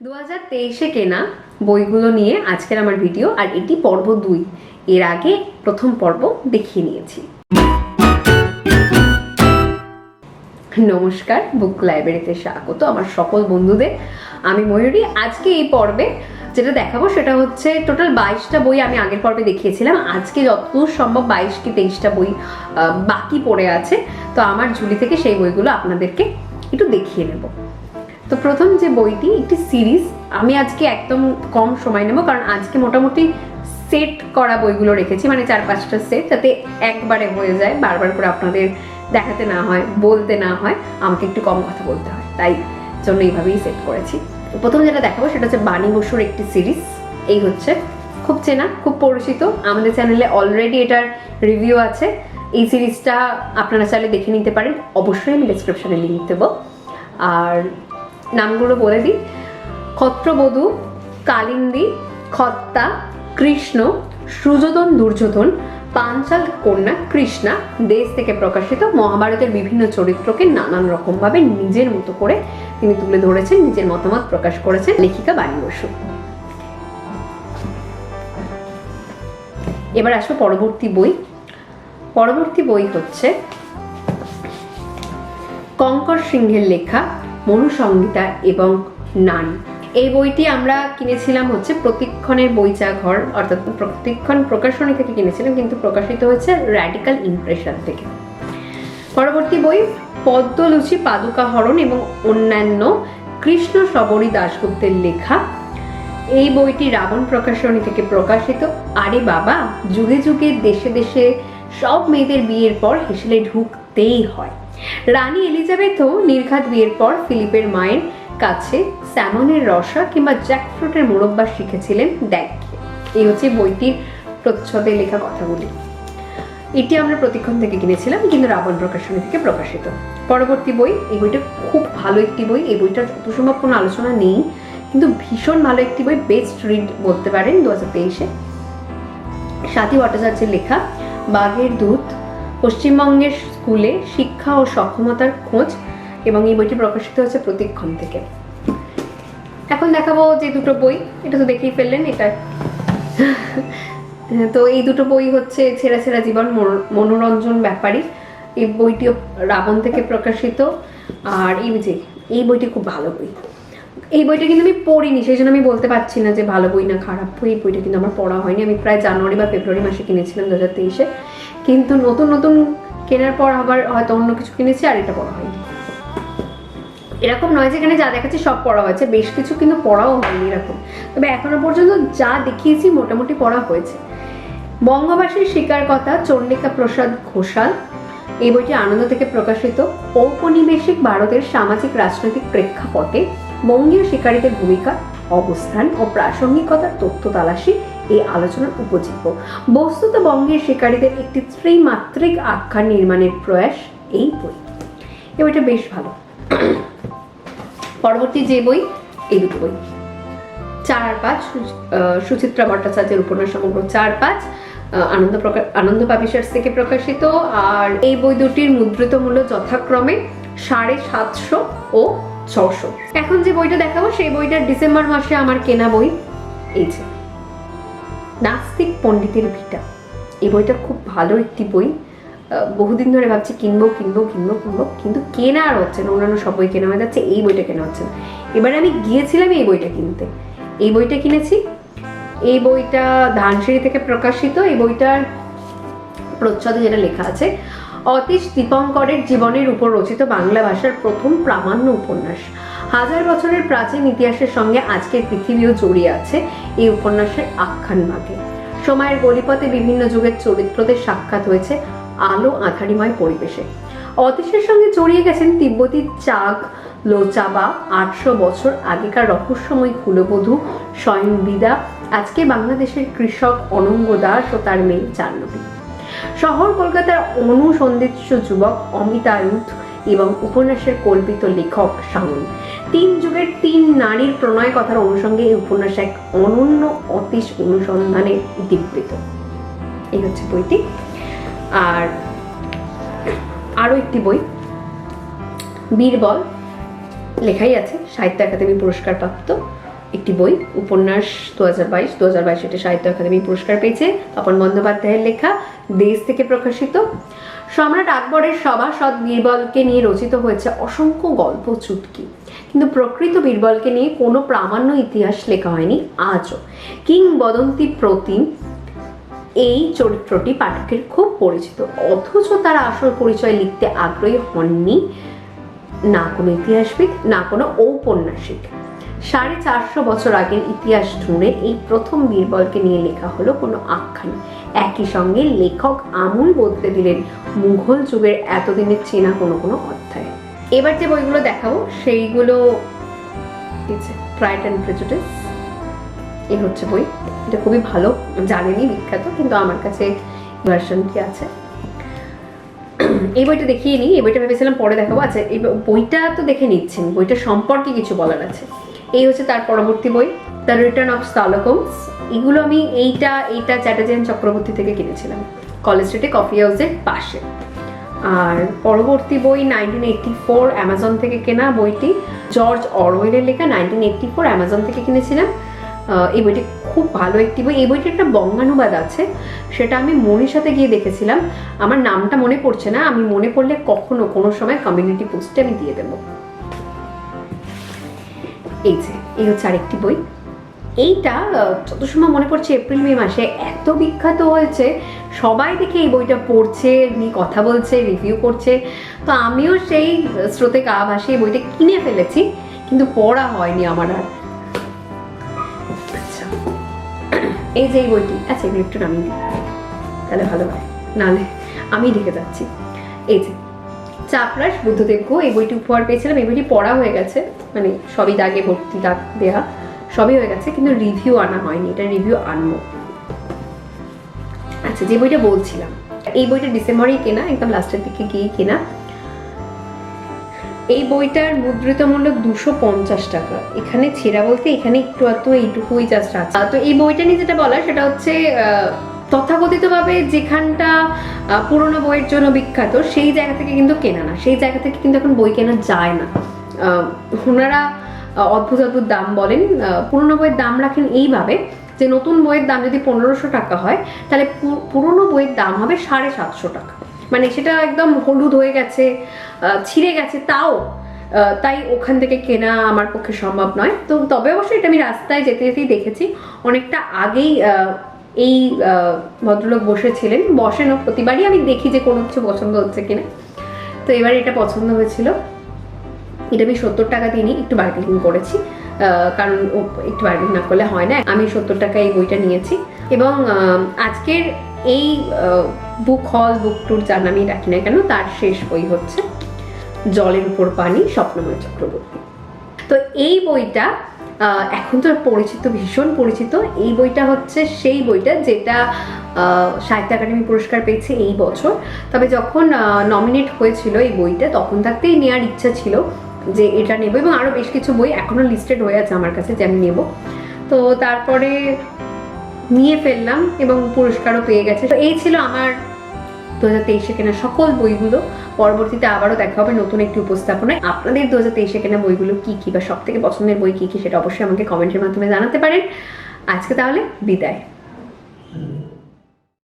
দু হাজার তেইশে কেনা বইগুলো নিয়ে আজকের আমার ভিডিও, আর এটি পর্ব দুই। এর আগে প্রথম পর্ব দেখিয়ে নিয়েছি। নমস্কার, বুক লাইব্রেরিতে স্বাগত আমার সকল বন্ধুদের। আমি ময়ূরী, আজকে এই পর্বে যেটা দেখাবো সেটা হচ্ছে টোটাল বাইশটা বই আমি আগের পর্বে দেখিয়েছিলাম। আজকে যতদূর সম্ভব বাইশ কি তেইশটা বই বাকি পড়ে আছে। তো আমার ঝুলি থেকে সেই বইগুলো আপনাদেরকে একটু দেখিয়ে নেব। তো প্রথম যে বইটি, একটি সিরিজ, আমি আজকে একদম কম সময় নেব, কারণ আজকে মোটামুটি সেট করা বইগুলো রেখেছি মানে চার পাঁচটা সেট, যাতে একবারে হয়ে যায়, বারবার করে আপনাদের দেখাতে না হয়, বলতে না হয়, আমাকে একটু কম কথা বলতে হয়, তাই জন্য এইভাবেই সেট করেছি। প্রথম যেটা দেখাবো, সেটা হচ্ছে বাণী বসুর একটি সিরিজ, এই হচ্ছে। খুব চেনা, খুব পরিচিত, আমাদের চ্যানেলে অলরেডি এটার রিভিউ আছে, এই সিরিজটা আপনারা চাইলে দেখে নিতে পারেন, অবশ্যই আমি ডিসক্রিপশনে লিঙ্ক দেবো। আর নামগুলো বলে দিই। ক্ষত্রবধূ, কালিন্দী, খত্তা, কৃষ্ণ, সুযোধন, দুর্যোধন, পাঞ্চাল, কন্যা, কৃষ্ণা, দেশ থেকে প্রকাশিত মহাভারতের বিভিন্ন চরিত্রকে নানান রকমভাবে নিজের মতো করে তিনি তুলে ধরেছেন, নিজের মতামত প্রকাশ করেছেন লেখিকা বাণী বসু। এবার আসব পরবর্তী বই। পরবর্তী বই হচ্ছে কঙ্কর সিংহের লেখা মনুসংহিতা এবং নারী। এই বইটি আমরা কিনেছিলাম হচ্ছে প্রতিক্ষণের বইচা ঘর, অর্থাৎ প্রতিক্ষণ প্রকাশনী থেকে কিনেছিলাম, কিন্তু প্রকাশিত হচ্ছে র্যাডিক্যাল ইমপ্রেশন থেকে। পরবর্তী বই পদ্মলুচি পাদুকা হরণ এবং অন্যান্য কৃষ্ণ সবরী দাশগুপ্তের লেখা। এই বইটি রাবণ প্রকাশনী থেকে প্রকাশিত। আরে বাবা, যুগে যুগে দেশে দেশে সব মেয়েদের বিয়ের পর হেসেলে ঢুকতেই হয়। রানী এলিজাবেথও নির্ঘাত বিয়ের পর ফিলিপের মায়ের কাছে স্যামনের রসা কিংবা জ্যাকফ্রুটের মোরব্বা শিখেছিলেন দেখ এই হচ্ছে বইটির প্রচ্ছদে লেখা কথাগুলি। এটি আমরা প্রতিক্ষণ থেকে কিনেছিলাম, কিন্তু রাবণ প্রকাশনী থেকে প্রকাশিত। পরবর্তী বই, এই বইটা খুব ভালো একটি বই, এই বইটার যত সম্ভব কোনো আলোচনা নেই, কিন্তু ভীষণ ভালো একটি বই, বেস্ট রিড বলতে পারেন দু হাজার তেইশে। স্বাতী ভট্টাচার্যের লেখা, বাঘের দুধ পশ্চিমবঙ্গের স্কুলে শিক্ষা ও সক্ষমতার খোঁজ এবং এই বইটি প্রকাশিত হচ্ছে প্রতিক্ষণ থেকে। এখন দেখাবো যে দুটো বই, এটা তো দেখেই ফেললেন, এটা তো এই দুটো বই হচ্ছে ছেঁড়া ছেঁড়া জীবন, মনো- মনোরঞ্জন ব্যাপারী। এই বইটিও রাবণ থেকে প্রকাশিত। আর এই যে, এই বইটি খুব ভালো বই। এই বইটা কিন্তু আমি পড়িনি, সেই জন্য আমি বলতে পারছি না যে ভালো বই না খারাপ বই। বইটা কিন্তু আমার পড়া হয়নি। আমি প্রায় জানুয়ারি বা ফেব্রুয়ারি মাসে কিনেছিলাম দু হাজার তেইশে। কিন্তু নতুন নতুন কেনার পর আবার হয়তো অন্য কিছু কিনেছি আর এটা পড়া হয়নি। এরকম নয় যে এখানে যা দেখাচ্ছি সব পড়া হয়েছে। বেশ কিছু কিন্তু পড়াও হয়নি এরকম। তবে এখনও পর্যন্ত যা দেখিয়েছি মোটামুটি পড়া হয়েছে। বঙ্গবাসীর শিকার কথা চন্ডিকা প্রসাদ ঘোষাল, এই বইটি আনন্দ থেকে প্রকাশিত। ঔপনিবেশিক ভারতের সামাজিক রাজনৈতিক প্রেক্ষাপটে বঙ্গীয় শিকারীদের ভূমিকা, অবস্থান ও প্রাসঙ্গিকতার তথ্য তালাশি এই আলোচনার উপজীব্য। বস্তুত বঙ্গের শিকারীদের একটি ত্রিমাত্রিক আখ্যান নির্মাণের প্রয়াস এই বই। এই বইটা বেশ ভালো। পরবর্তী যে বই, এই দুটো বই। চার আর পাঁচ সুচিত্রা ভট্টাচার্যের উপন্যাস সমগ্র চার পাঁচ আনন্দ প্রকাশ আনন্দ পাবলিশার্স থেকে প্রকাশিত। আর এই বই দুটির মুদ্রিত মূল্য যথাক্রমে সাড়ে সাতশো ও ছশো। এখন যে বইটা দেখাবো, সেই বইটা ডিসেম্বর মাসে আমার কেনা বই এই যে, নাস্তিক পণ্ডিতের ভিটা। এই বইটা খুব ভালো একটি বই। বহুদিন ধরে ভাবছি কিনবো কিনবো কিনবো কিনবো, কিন্তু কেনা আর হচ্ছে না, অন্যান্য সব বই কেনা হয়ে যাচ্ছে, এই বইটা কেনা হচ্ছে না। এবারে আমি গিয়েছিলাম এই বইটা কিনতে। এই বইটা কিনেছি। এই বইটা ধানসিঁড়ি থেকে প্রকাশিত, এই বইটার প্রচ্ছদে যেটা লেখা আছে অতীশ দীপঙ্করের জীবনের উপর রচিত বাংলা ভাষার প্রথম প্রামাণ্য উপন্যাস। হাজার বছরের প্রাচীন ইতিহাসের সঙ্গে আজকের পৃথিবীও জড়িয়ে আছে এই উপন্যাসের আখ্যান ভাগে সময়ের গলিপথে বিভিন্ন যুগের চরিত্রদের সাক্ষাৎ হয়েছে আলো আধারিময় পরিবেশে। অতীশের সঙ্গে জড়িয়ে গেছেন তিব্বতী চাক লোচাবা, আটশো বছর আগেকার রহস্যময় কুলবধূ স্বয়ং বিদা আজকে বাংলাদেশের কৃষক অনঙ্গ দাস ও তার মেয়ে জাহ্নবী। শহর কলকাতার অনুসন্ধিৎস যুবক অমিতায়ুধ এবং উপন্যাসের কল্পিত লেখক সামন তিন যুগের তিন নারীর প্রণয় কথার অনুষঙ্গে এই উপন্যাস এক অনন্য অতীশ অনুসন্ধানে দিব্যিত এই হচ্ছে বইটি। আর আরও একটি বই, বীরবল, লেখাই আছে, সাহিত্য একাডেমি পুরস্কার প্রাপ্ত একটি বই, উপন্যাস দু হাজার বাইশ দু হাজার বাইশ এটি সাহিত্য একাডেমি পুরস্কার পেয়েছে, তপন বন্দ্যোপাধ্যায়ের লেখা, দেশ থেকে প্রকাশিত। সম্রাট আকবরের সভাসদ বীরবলকে নিয়ে রচিত হয়েছে অসংখ্য গল্প চুটকি। কিন্তু প্রকৃত বীরবলকে নিয়ে কোনো প্রামাণ্য ইতিহাস লেখা হয়নি আজও। কিংবদন্তি প্রতিম এই চরিত্রটি পাঠকের খুব পরিচিত। অথচ তার আসল পরিচয় লিখতে আগ্রহী হননি না কোনো ইতিহাসবিদ, না কোনো ঔপন্যাসিক। সাড়ে চারশো বছর আগের ইতিহাস ঢুঁড়ে এই প্রথম বীরবলকে নিয়ে লেখা হলো কোনো আখ্যান। একই সঙ্গে লেখক আমূল বদলে দিলেন মুঘল যুগের এতদিনের চেনা কোনো কোনো অধ্যায়। এবার যে বইগুলো দেখাবো, সেইগুলো প্রাইড অ্যান্ড প্রেজুডিস এই হচ্ছে বই। এটা খুবই ভালো জানেনি বিখ্যাত, কিন্তু আমার কাছে ভার্সনটি আছে। এই বইটা দেখিয়ে নিই, এই বইটা ভেবেছিলাম পরে দেখাবো। আচ্ছা এই বইটা তো দেখে নিচ্ছেন, বইটা সম্পর্কে কিছু বলার আছে। এই হচ্ছে তার পরবর্তী বই দ্য রিটার্ন অফ স্টালকোমস এগুলো আমি এইটা এইটা চ্যাটার্জিয়ান চক্রবর্তী থেকে কিনেছিলাম। কলেজ স্ট্রিটে কফি হাউসের পাশে। আর পরবর্তী বই নাইনটিন এইটটি ফোর অ্যামাজন থেকে কেনা বইটি জর্জ অরওয়েলের লেখা নাইনটিন এইটটি ফোর অ্যামাজন থেকে কিনেছিলাম। এই বইটি খুব ভালো একটি বই। এই বইটির একটা বঙ্গানুবাদ আছে, সেটা আমি মনির সাথে গিয়ে দেখেছিলাম। আমার নামটা মনে পড়ছে না, আমি মনে পড়লে কখনো কোনো সময় কমিউনিটি পোস্টে আমি দিয়ে দেবো। এই যে, এই হচ্ছে আরেকটি বই। এইটা যত সময় মনে পড়ছে এপ্রিল, মে মাসে এত বিখ্যাত হয়েছে, সবাই দেখে এই বইটা পড়ছে, নিয়ে কথা বলছে রিভিউ করছে। তো আমিও সেই স্রোতে গা ভাসিয়ে বইটা কিনে ফেলেছি, কিন্তু পড়া হয়নি আমার আর। আচ্ছা। এই যে এই বইটি আচ্ছা এগুলো একটু নামিয়ে দিই। তাহলে ভালো হয়। নাহলে আমি ঢেকে যাচ্ছি। এই যে চাপরাস বুদ্ধদেব গো, এই বইটি উপহার পেয়েছিলাম, এই বইটি পড়া হয়ে গেছে। মানে সবই দাগে ভর্তি দাগ দেয়া, সবই হয়ে গেছে, কিন্তু রিভিউ আনা হয়নি, এটা রিভিউ আনব। আচ্ছা যে বইটা বলছিলাম, এই বইটা ডিসেম্বরেই কেনা, একদম লাস্টের দিকে গিয়ে কেনা। এই বইটার মুদ্রিত মূল্য দুশো পঞ্চাশ টাকা। এখানে ছেঁড়া বলতে এখানে একটু আধটু এইটুকুই জাস্ট আছে। তো এই বইটা নিয়ে যেটা বলা সেটা হচ্ছে তথাকথিতভাবে যেখানটা পুরোনো বইয়ের জন্য বিখ্যাত, সেই জায়গা থেকে কিন্তু কেনা না। সেই জায়গা থেকে কিন্তু এখন বই কেনা যায় না। ওনারা অদ্ভুত অদ্ভুত দাম বলেন। পুরোনো বইয়ের দাম রাখেন এইভাবে যে নতুন বইয়ের দাম যদি পনেরোশো টাকা হয়, তাহলে পুরোনো বইয়ের দাম হবে সাড়ে সাতশো টাকা। মানে সেটা একদম হলুদ হয়ে গেছে ছিঁড়ে গেছে তাও তাই ওখান থেকে কেনা আমার পক্ষে সম্ভব নয়। তো তবে অবশ্যই এটা আমি রাস্তায় যেতে যেতেই দেখেছি। অনেকটা আগেই এই ভদ্রলোক বসেছিলেন। বসেনও প্রতিবারই। আমি দেখি যে কোনো কিছু পছন্দ হচ্ছে কিনা। তো এবার এটা পছন্দ হয়েছিল। এটা আমি সত্তর টাকা নিই একটু বার্গেনিং করেছি। কারণ একটু বার্গেনিং না করলে হয় না। আমি সত্তর টাকা এই বইটা নিয়েছি। এবং আজকের এই বুক হল বুক ট্যুর যার নামই রাখি না কেন, তার শেষ বই হচ্ছে জলের উপর পানি, স্বপ্নময় চক্রবর্তী। তো এই বইটা এখন তো পরিচিত, ভীষণ পরিচিত। এই বইটা হচ্ছে সেই বইটা যেটা সাহিত্য একাডেমি পুরস্কার পেয়েছে এই বছর। তবে যখন নমিনেট হয়েছিল এই বইটা, তখন থাকতেই নেওয়ার ইচ্ছা ছিল যে এটা নেব এবং আরও বেশ কিছু বই এখনও লিস্টেড হয়ে আছে আমার কাছে যে আমি নেব। তো তারপরে নিয়ে ফেললাম এবং পুরস্কারও পেয়ে গেছে। তো এই ছিল আমার দু হাজার তেইশে কেনা সকল বইগুলো পরবর্তীতে আবারও দেখা হবে নতুন একটি উপস্থাপনায়। আপনাদের দু হাজার তেইশে কেনা বইগুলো কী কী বা সব থেকে পছন্দের বই কী কী সেটা অবশ্যই আমাকে কমেন্টের মাধ্যমে জানাতে পারেন। আজকে তাহলে বিদায়।